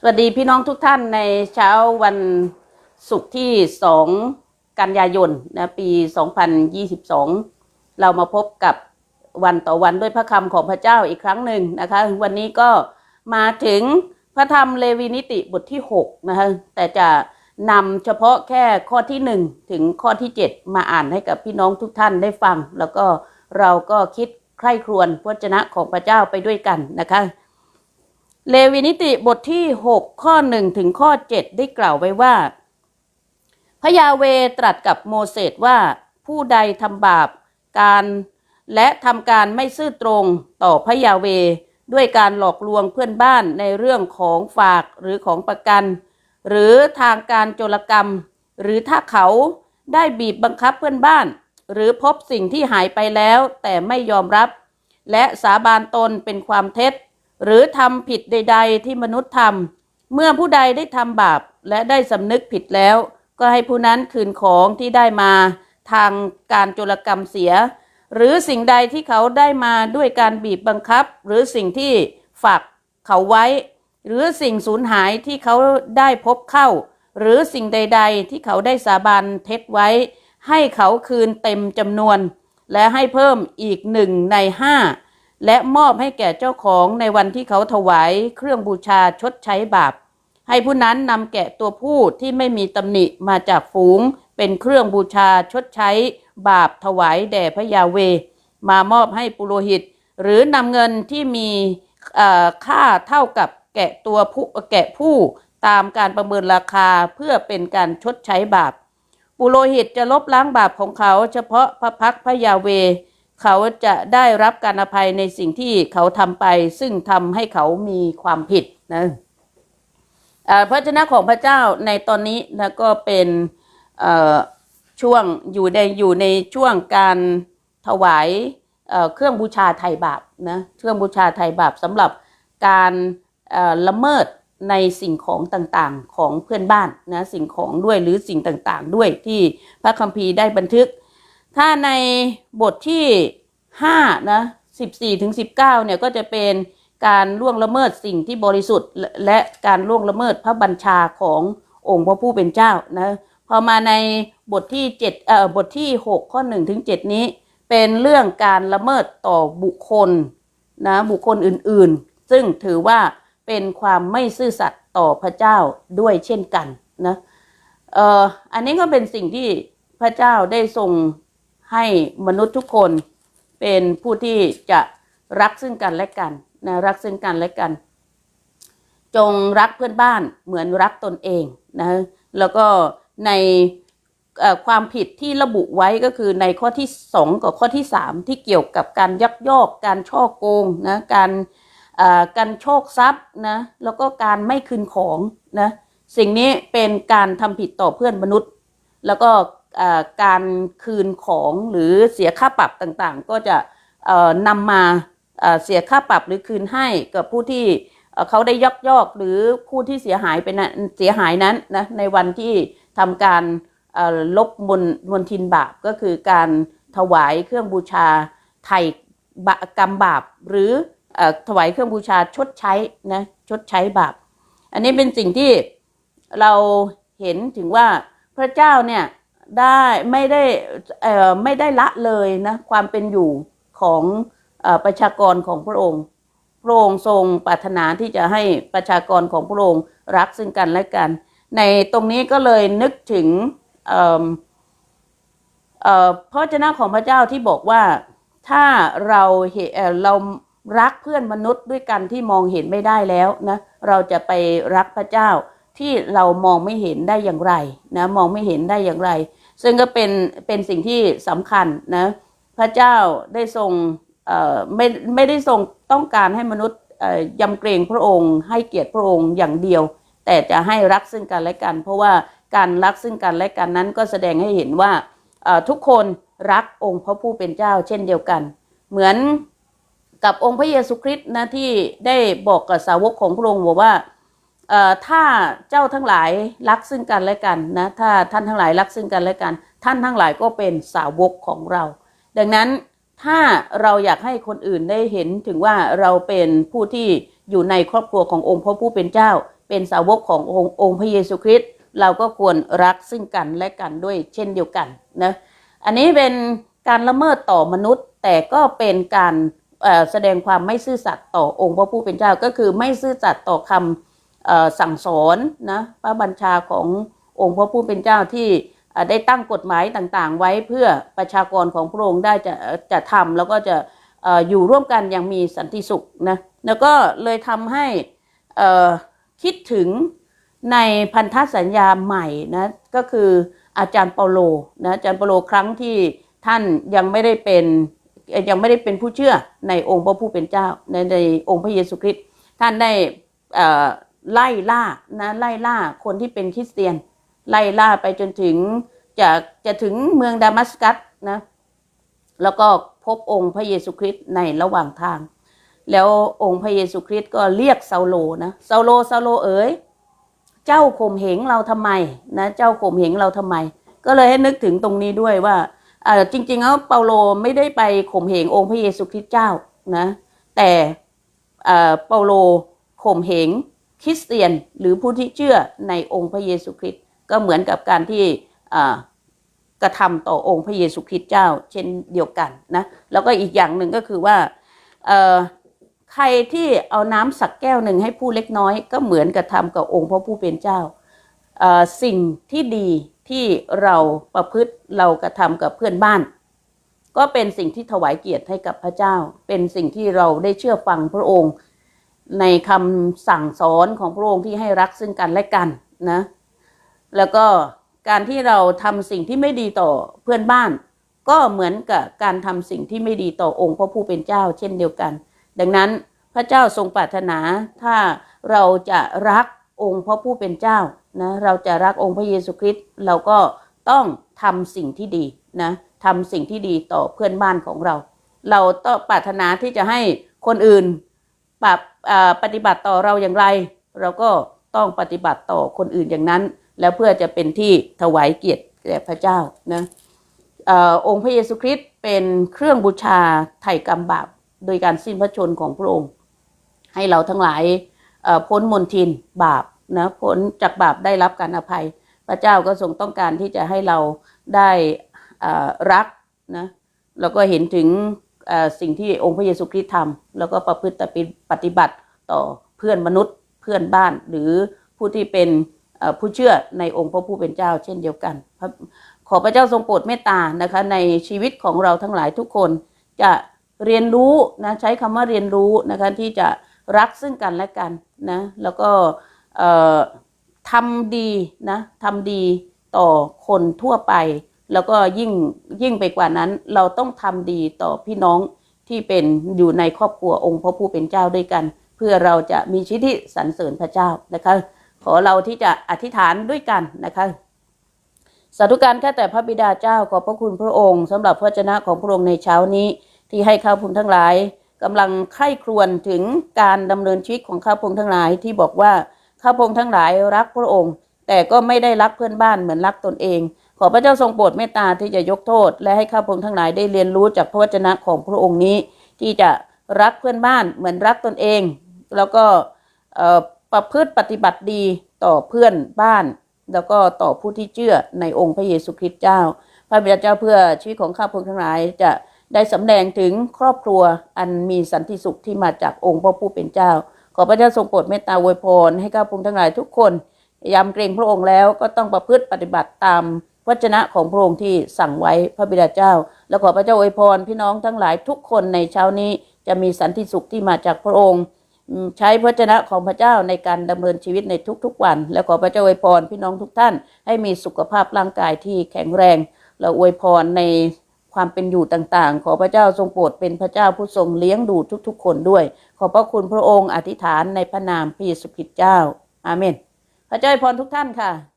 สวัสดีพี่น้องทุกท่านในเช้าวันศุกร์ที่ 2 กันยายนนะปี 2022 เรามาพบกับวันต่อวันด้วยพระคำของพระเจ้าอีกครั้งหนึ่งนะคะ วันนี้ก็มาถึงพระธรรมเลวีนิติบทที่ 6 นะคะ แต่จะนำเฉพาะแค่ข้อที่ 1 ถึงข้อที่ 7 มาอ่านให้กับพี่น้องทุกท่านได้ฟัง แล้วก็เราก็คิดใคร่ครวญพระวจนะของพระเจ้าไปด้วยกันนะคะ เลวีนิติบทที่ 6 ข้อ 1 ถึงข้อ 7 ได้กล่าวไว้ว่า พระยาเวตรัสกับโมเสสว่า ผู้ใดทำบาปการ และทำการไม่ซื่อตรงต่อพระยาเว ด้วยการหลอกลวงเพื่อนบ้านในเรื่องของฝากหรือของประกัน หรือทางการโจรกรรม หรือถ้าเขาได้บีบบังคับเพื่อนบ้าน หรือพบสิ่งที่หายไปแล้วแต่ไม่ยอมรับ และสาบานตนเป็นความเท็จ หรือทำผิดใด ๆ ที่มนุษย์ทำเมื่อผู้ใดได้ทำบาปและได้สำนึกผิดแล้ว ก็ให้ผู้นั้นคืนของที่ได้มาทางการโจรกรรมเสีย หรือสิ่งใดที่เขาได้มาด้วยการบีบบังคับ หรือสิ่งที่ฝากเขาไว้ หรือสิ่งสูญหายที่เขาได้พบเข้า หรือสิ่งใด ๆ ที่เขาได้สาบานเท็จไว้ ให้เขาคืนเต็มจำนวน และให้เพิ่มอีกหนึ่งในห้า และมอบให้แก่เจ้าของในวันที่เขาถวายเครื่องบูชาชดใช้บาป ให้ผู้นั้นนำแกะตัวผู้ที่ไม่มีตำหนิมาจากฝูง เป็นเครื่องบูชาชดใช้บาปถวายแด่พระยาเว มามอบให้ปุโรหิต หรือนำเงินที่มีค่าเท่ากับแกะตัวผู้แกะผู้ตามการประเมินราคาเพื่อเป็นการชดใช้บาป ปุโรหิตจะลบล้างบาปของเขาเฉพาะพระพักพระยาเว เขาจะได้รับการอภัยในสิ่งที่เขาทำไป ซึ่งทำให้เขามีความผิดนะอ่อพระเจ้าของพระเจ้าในตอนนี้นะก็เป็นอ่อช่วงอยู่ในอยู่ในช่วงการถวายเอ่อเครื่องบูชาไถ่บาปนะเครื่องบูชาไถ่บาปสำหรับการอ่อละเมิดในสิ่งของต่างๆของเพื่อนบ้านนะสิ่งของด้วยหรือสิ่งต่างๆ ด้วยที่พระคัมภีร์ได้บันทึก ถ้าในบทที่5นะ14ถึง19เนี่ยก็จะเป็นการล่วงละเมิดสิ่งที่บริสุทธิ์ และการล่วงละเมิดพระบัญชาขององค์พระผู้เป็นเจ้านะพอมาในบทที่7เอ่อบทที่6ข้อ1ถึง7นี้ เป็นเรื่องการละเมิดต่อบุคคลนะบุคคลอื่นๆ ซึ่งถือว่าเป็นความไม่ซื่อสัตย์ต่อพระเจ้าด้วยเช่นกันนะเอ่ออันนี้ก็เป็นสิ่งที่พระเจ้าได้ทรง ให้มนุษย์ทุกคนเป็นผู้ที่จะรักซึ่งกันและกันนะรักซึ่งกันและกัน จงรักเพื่อนบ้านเหมือนรักตนเองนะแล้วก็ในความผิดที่ระบุไว้ก็คือในข้อที่สองกับข้อที่สามที่เกี่ยวกับการยักยอก การช่อโกงนะการการโชคทรัพย์นะแล้วก็การไม่คืนของนะสิ่งนี้เป็นการทำผิดต่อเพื่อนมนุษย์ แล้วก็ การคืนของหรือเสียค่าปรับต่างๆ ก็จะนำมาเสียค่าปรับหรือคืนให้กับผู้ที่เขาได้ยักยอกหรือผู้ที่เสียหายไปนั้นเสียหายนั้นนะในวันที่ทำการลบมนมนทินบาปก็คือการถวายเครื่องบูชาไถ่กรรมบาป หรืออถวายเครื่องบูชาชดใช้นะชดใช้บาป อันนี้เป็นสิ่งที่เราเห็นถึงว่าพระเจ้าเนี่ย ได้ไม่ได้ไม่ได้ละเลยนะความเป็นอยู่ของอประชากรของพระองค์ พระองค์ทรงปรารถนาที่จะให้ประชากรของพระองค์รักซึ่งกันและกัน ในตรงนี้ก็เลยนึกถึงพระเจ้าของพระเจ้าที่บอกว่าถ้าเราเเรารักเพื่อนมนุษย์ด้วยกันที่มองเห็นไม่ได้แล้วนะเราจะไปรักพระเจ้า ที่เรามองไม่เห็นได้อย่างไรนะมองไม่เห็นได้อย่างไร ซึ่งก็เป็นเป็นสิ่งที่สำคัญนะพระเจ้าได้ทรงเอ่อไม่ไม่ได้ทรงต้องการให้มนุษย์ยำเกรงพระองค์ ให้เกียรติพระองค์อย่างเดียว แต่จะให้รักซึ่งกันและกัน เพราะว่าการรักซึ่งกันและกันนั้นก็แสดงให้เห็นว่าทุกคนรักองค์พระผู้เป็นเจ้าเช่นเดียวกัน เหมือนกับองค์พระเยซูคริสต์นะที่ได้บอกกับสาวกของพระองค์บอกว่า ถ้าเจ้าทั้งหลายรักซึ่งกันและกันนะถ้าท่านทั้งหลายรักซึ่งกันและกัน ท่านทั้งหลายก็เป็นสาวกของเรา ดังนั้นถ้าเราอยากให้คนอื่นได้เห็นถึงว่าเราเป็นผู้ที่อยู่ในครอบครัวขององค์พระผู้เป็นเจ้า เป็นสาวกขององค์องค์พระเยซูคริสต์เราก็ควรรักซึ่งกันและกันด้วยเช่นเดียวกันนะอันนี้เป็นการละเมิดต่อมนุษย์ แต่ก็เป็นการแสดงความไม่ซื่อสัตย์ต่อองค์พระผู้เป็นเจ้าก็คือไม่ซื่อสัตย์ต่อคำเอ่อ สั่งสอนนะพระบัญชาขององค์พระผู้เป็นเจ้าที่ได้ตั้งกฎหมายต่างๆ ไว้เพื่อประชากรของพระองค์ได้จะจะทำแล้วก็จะออยู่ร่วมกันอย่างมีสันติสุขนะแล้วก็เลยทำให้คิดถึงในพันธสัญญาใหม่นะก็คืออาจารย์เปาโลนะอาจารย์เปาโลครั้งที่ท่านยังไม่ได้เป็นยังไม่ได้เป็นผู้เชื่อในองค์พระผู้เป็นเจ้าในในองค์พระเยซูคริสต์ท่านได้อ่อ ไล่ล่านะไล่ล่าคนที่เป็นคริสเตียน ไล่ล่าไปจนถึงจะจะถึงเมืองดามัสกัสนะแล้วก็พบองค์พระเยซูคริสต์ในระหว่างทาง แล้วองค์พระเยซูคริสต์ก็เรียกเซาโลนะเซาโลเซาโลเอ๋ยเจ้าข่มเหงเราทำไมนะเจ้าข่มเหงเราทำไม ก็เลยให้นึกถึงตรงนี้ด้วยว่าเออจริงๆแล้วเปาโลไม่ได้ไปข่มเหงองค์พระเยซูคริสต์เจ้านะแต่เปาโลข่มเหง คริสเตียนหรือผู้ที่เชื่อในองค์พระเยซูคริสต์ก็เหมือนกับการที่กระทำต่อองค์พระเยซูคริสต์เจ้า เช่นเดียวกันนะแล้วก็อีกอย่างหนึ่งก็คือว่าใครที่เอาน้ำสักแก้วหนึ่งให้ผู้เล็กน้อย ก็เหมือนกระทำกับองค์พระผู้เป็นเจ้าสิ่งที่ดีที่เราประพฤติเรากระทำกับเพื่อนบ้าน ก็เป็นสิ่งที่ถวายเกียรติให้กับพระเจ้า เป็นสิ่งที่เราได้เชื่อฟังพระองค์ ในคำสั่งสอนของพระองค์ที่ให้รักซึ่งกันและกันนะ แล้วก็การที่เราทำสิ่งที่ไม่ดีต่อเพื่อนบ้าน ก็เหมือนกับการทำสิ่งที่ไม่ดีต่อองค์พระผู้เป็นเจ้า เช่นเดียวกัน ดังนั้นพระเจ้าทรงปรารถนาถ้าเราจะรักองค์พระผู้เป็นเจ้านะเราจะรักองค์พระเยซูคริสต์เราก็ต้องทำสิ่งที่ดีนะทำสิ่งที่ดีต่อเพื่อนบ้านของเรา เราต้องปรารถนาที่จะให้คนอื่น ปรับาปฏิบัติต่อเราอย่างไร เราก็ต้องปฏิบัติต่อคนอื่นอย่างนั้น แล้วเพื่อจะเป็นที่ถวายเกียรติแด่พระเจ้านะอองค์พระเยซูคริสต์เป็นเครื่องบูชาไถ่กรรมบาปโดยการสิ้นพระชนของพระองค์ ให้เราทั้งหลายพ้นมนทินบาปนะพ้นจากบาปได้รับการอภัย พระเจ้าก็ทรงต้องการที่จะให้เราได้รักนะแล้วก็เห็นถึง สิ่งที่องค์พระเยซูคริสต์ทำแล้วก็ประพฤติปฏิบัติต่อเพื่อนมนุษย์เพื่อนบ้าน หรือผู้ที่เป็นผู้เชื่อในองค์พระผู้เป็นเจ้า เช่นเดียวกัน ขอพระเจ้าทรงโปรดเมตตานะคะในชีวิตของเราทั้งหลายทุกคนจะเรียนรู้นะใช้คำว่าเรียนรู้นะคะที่จะรักซึ่งกันและกันนะแล้วก็ทำดีนะทำดีต่อคนทั่วไป แล้วก็ยิ่งยิ่งไปกว่านั้นเราต้องทำดีต่อพี่น้องที่เป็นอยู่ในครอบครัวองค์พระผู้เป็นเจ้าด้วยกัน เพื่อเราจะมีชีวิตที่สรรเสริญพระเจ้านะคะ ขอเราที่จะอธิษฐานด้วยกันนะคะสาธุการแค่แต่พระบิดาเจ้าขอบพระคุณพระองค์สำหรับพระวจนะของพระองค์ในเช้านี้ที่ให้ข้าพงทั้งหลายกำลังไข้ครวญถึงการดำเนินชีวิตของข้าพงทั้งหลายที่บอกว่าข้าพงทั้งหลายรักพระองค์ แต่ก็ไม่ได้รักเพื่อนบ้านเหมือนรักตนเอง ขอพระเจ้าทรงโปรดเมตตาที่จะยกโทษ และให้ข้าพงทั้งหลายได้เรียนรู้จากพระวจนะของพระองค์นี้ ที่จะรักเพื่อนบ้านเหมือนรักตนเอง แล้วก็ประพฤติปฏิบัติดีต่อเพื่อนบ้าน แล้วก็ต่อผู้ที่เชื่อในองค์พระเยซูคริสต์เจ้า พระบิดาเจ้าเพื่อชีวิตของข้าพงทั้งหลายจะได้สำแดงถึงครอบครัวอันมีสันติสุขที่มาจากองค์พระผู้เป็นเจ้า ขอพระเจ้าทรงโปรดเมตตาอวยพรให้ข้าพงทั้งหลายทุกคนยำเกรงพระองค์แล้วก็ต้องประพฤติปฏิบัติตาม วจนะของพระองค์ที่สั่งไว้พระบิดาเจ้า และขอพระเจ้าอวยพรพี่น้องทั้งหลายทุกคนในเช้านี้จะมีสันติสุขที่มาจากพระองค์ ใช้พระวจนะของพระเจ้าในการดำเนินชีวิตในทุกๆวัน และขอพระเจ้าอวยพรพี่น้องทุกท่าน ให้มีสุขภาพร่างกายที่แข็งแรง และอวยพรในความเป็นอยู่ต่างๆ ขอพระเจ้าทรงโปรดเป็นพระเจ้าผู้ทรงเลี้ยงดูทุกๆ คนด้วย ขอพระคุณพระองค์อธิษฐานในพระนามพระเยซูคริสต์เจ้า อาเมน พระเจ้าอวยพรทุกท่านค่ะ